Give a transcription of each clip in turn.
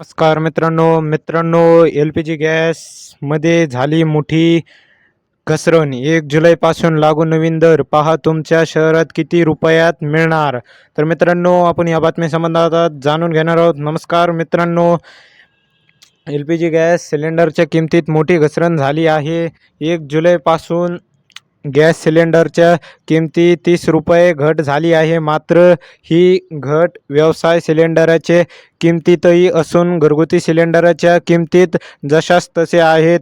नमस्कार मित्रांनो. मित्रांनो एल पी जी गॅसमध्ये झाली मोठी घसरण. एक जुलैपासून लागू नवीन दर. पहा तुमच्या शहरात किती रुपयात मिळणार? तर मित्रांनो आपण या बातमीसंबंधात जाणून घेणार आहोत. नमस्कार मित्रांनो. एल पी जी गॅस सिलेंडरच्या किमतीत मोठी घसरण झाली आहे. एक जुलैपासून गॅस सिलेंडरच्या किमती तीस रुपये घट झाली आहे. मात्र ही घट व्यवसाय सिलेंडराचे किमतीतही असून घरगुती सिलेंडरच्या किमतीत जशास तसे आहेत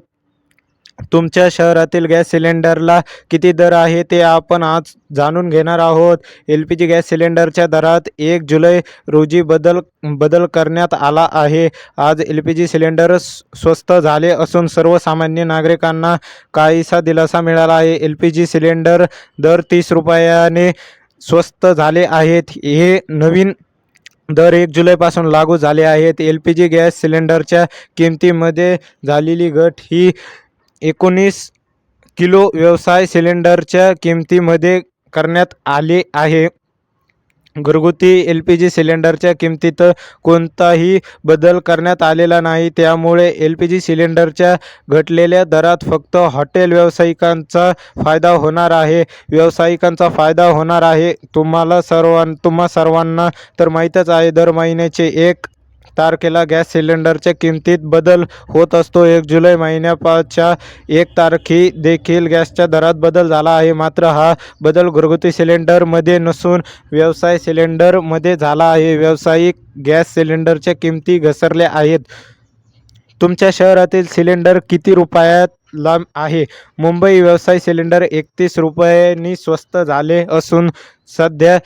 तुमच्या शहरातील गॅस सिलेंडरला किती दर आहे ते आपण आज जाणून घेणार आहोत. एल पी जी गॅस सिलेंडरच्या दरात एक जुलै रोजी बदल बदल करण्यात आला आहे. आज एल पी जी सिलेंडर स्वस्त झाले असून सर्वसामान्य नागरिकांना काहीसा दिलासा मिळाला आहे. एल पी जी सिलेंडर दर तीस रुपयाने स्वस्त झाले आहेत. हे नवीन दर एक जुलैपासून लागू झाले आहेत. एल पी जी गॅस सिलेंडरच्या किमतीमध्ये झालेली घट ही एकोणीस किलो व्यवसाय सिलेंडरच्या किमतीमध्ये करण्यात आले आहे. घरगुती एल पी जी सिलेंडरच्या किमतीत कोणताही बदल करण्यात आलेला नाही. त्यामुळे एल पी जी सिलेंडरच्या घटलेल्या दरात फक्त हॉटेल व्यावसायिकांचा फायदा होणार आहे. व्यावसायिकांचा फायदा होणार आहे. तुम्हाला सर्वां तुम्हा सर्वांना तर माहीतच आहे दर महिन्याचे एक तारखेला गॅस सिलेंडरच्या किमतीत बदल होत असतो. एक जुलै महिन्यापाच्या एक तारखे देखील गॅसच्या दरात बदल झाला आहे. मात्र हा बदल घरगुती सिलेंडरमध्ये नसून व्यवसाय सिलेंडरमध्ये झाला आहे. व्यावसायिक गॅस सिलेंडरच्या किमती घसरल्या आहेत. तुमच्या शहरातील सिलेंडर किती रुपयात लांब आहे? मुंबई व्यवसाय सिलेंडर एकतीस रुपयांनी स्वस्त झाले असून सध्या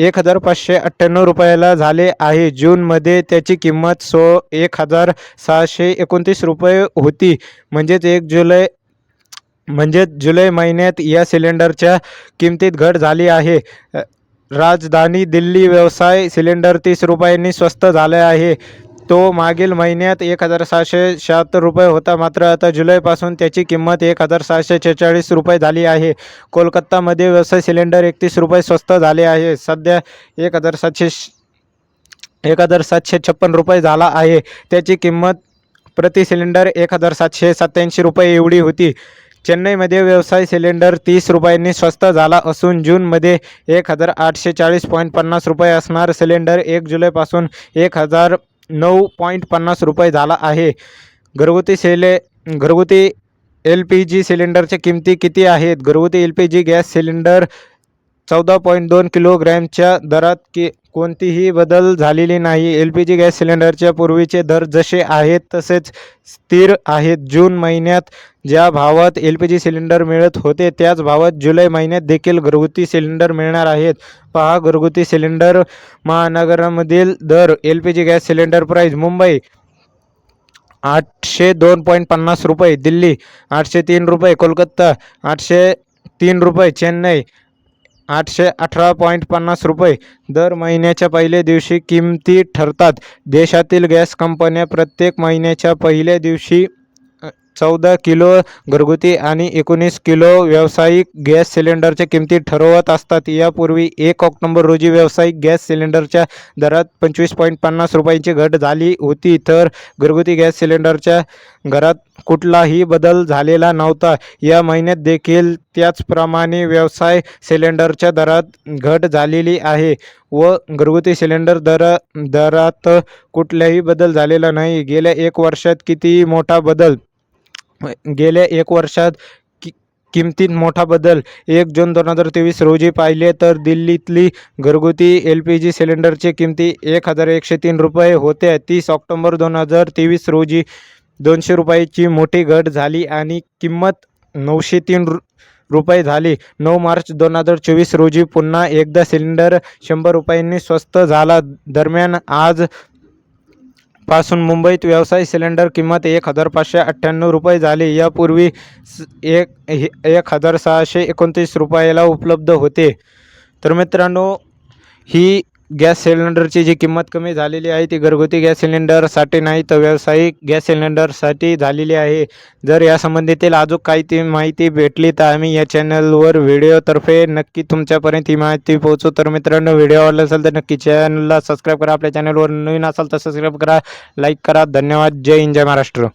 एक हजार पाचशे अठ्ठ्याण्णव रुपयाला झाले आहे. जूनमध्ये त्याची किंमत सो एक हजार सहाशे एकोणतीस रुपये होती. म्हणजेच एक जुलै म्हणजेच जुलै महिन्यात या सिलेंडरच्या किमतीत घट झाली आहे. राजधानी दिल्ली व्यवसाय सिलेंडर तीस रुपयांनी स्वस्त झाले आहे. तो मागील महिन्यात एक हजार सहाशे शहात्तर रुपये होता. मात्र आता जुलैपासून त्याची किंमत एक हजार सहाशे छेचाळीस रुपये झाली आहे. कोलकातामध्ये व्यवसाय सिलेंडर एकतीस रुपये स्वस्त झाले आहे. सध्या एक हजार सातशे एक हजार सातशे छप्पन रुपये झाला आहे. त्याची किंमत प्रति सिलेंडर एक हजार सातशे सत्याऐंशी रुपये एवढी होती. चेन्नईमध्ये व्यवसाय सिलेंडर तीस रुपयांनी स्वस्त झाला असून जूनमध्ये एक हजार आठशे चाळीस पॉईंट पन्नास रुपये असणार सिलेंडर एक जुलैपासून एक हजार नऊ पॉईंट पन्नास रुपये झाला आहे. घरगुती सेले घरगुती एल पी जी सिलेंडरच्या किमती किती आहेत? घरगुती L P G gas cylinder चौदा पॉईंट दोन किलोग्रॅमच्या दरात की कोणतीही बदल झालेली नाही. एल पी जी गॅस सिलेंडरच्या पूर्वीचे दर जसे आहेत तसेच स्थिर आहेत. जून महिन्यात ज्या भावात एल पी जी सिलेंडर मिळत होते त्याच भावात जुलै महिन्यात देखील घरगुती सिलेंडर मिळणार आहेत. पहा घरगुती सिलेंडर महानगरामधील दर L P G gas cylinder price Mumbai. आठशे दोन पॉईंट पन्नास रुपये दिल्ली. आठशे तीन रुपये कोलकाता. आठशे तीन रुपये चेन्नई. आठशे अठरा पॉईंट पन्नास रुपये. दर महिन्याच्या पहिल्या दिवशी किमती ठरतात. देशातील गॅस कंपन्या प्रत्येक महिन्याच्या पहिल्या दिवशी चौदा किलो घरगुती आणि एकोणीस किलो व्यावसायिक गॅस सिलेंडरच्या किमती ठरवत असतात. यापूर्वी एक ऑक्टोंबर रोजी व्यावसायिक गॅस सिलेंडरच्या दरात पंचवीस पॉईंट पन्नास रुपयांची घट झाली होती. तर घरगुती गॅस सिलेंडरच्या घरात कुठलाही बदल झालेला नव्हता. या महिन्यात देखील त्याचप्रमाणे व्यवसाय सिलेंडरच्या दरात घट झालेली आहे व घरगुती सिलेंडर दर दरात कुठलाही बदल झालेला नाही. गेल्या एक वर्षात किती मोठा बदल? गेल्या एक वर्षात कि किमतीत मोठा बदल. एक जून दोन हजार तेवीस रोजी पाहिले तर दिल्लीतली घरगुती एल पी जी सिलेंडरची किमती एक हजार एकशे तीन रुपये होत्या. तीस ऑक्टोंबर दोन हजार तेवीस रोजी दोनशे रुपयाची मोठी घट झाली आणि किंमत नऊशे तीन रु रुपये झाली. नऊ मार्च दोन हजार चोवीस रोजी पुन्हा एकदा सिलेंडर शंभर रुपयांनी स्वस्त झाला. दरम्यान आज पासून मुंबईत व्यवसाय सिलेंडर किंमत एक हजार पाचशे अठ्ठ्याण्णव रुपये झाली. यापूर्वी एक हे- एक हजार सहाशे एकोणतीस रुपयाला उपलब्ध होते. तर मित्रांनो ही गॅस सिलेंडरची जी किंमत कमी झालेली आहे ती घरगुती गॅस सिलेंडरसाठी नाही तर व्यावसायिक गॅस सिलेंडरसाठी झालेली आहे. जर या संबंधीतील अजून काही ती माहिती भेटली तर आम्ही या चॅनलवर व्हिडिओतर्फे नक्की तुमच्यापर्यंत ही माहिती पोहोचू. तर मित्रांनो व्हिडिओ आवडला असेल तर नक्की चॅनलला सबस्क्राईब करा. आपल्या चॅनलवर नवीन असाल तर सबस्क्राईब करा लाईक करा. धन्यवाद. जय हिंद जय महाराष्ट्र.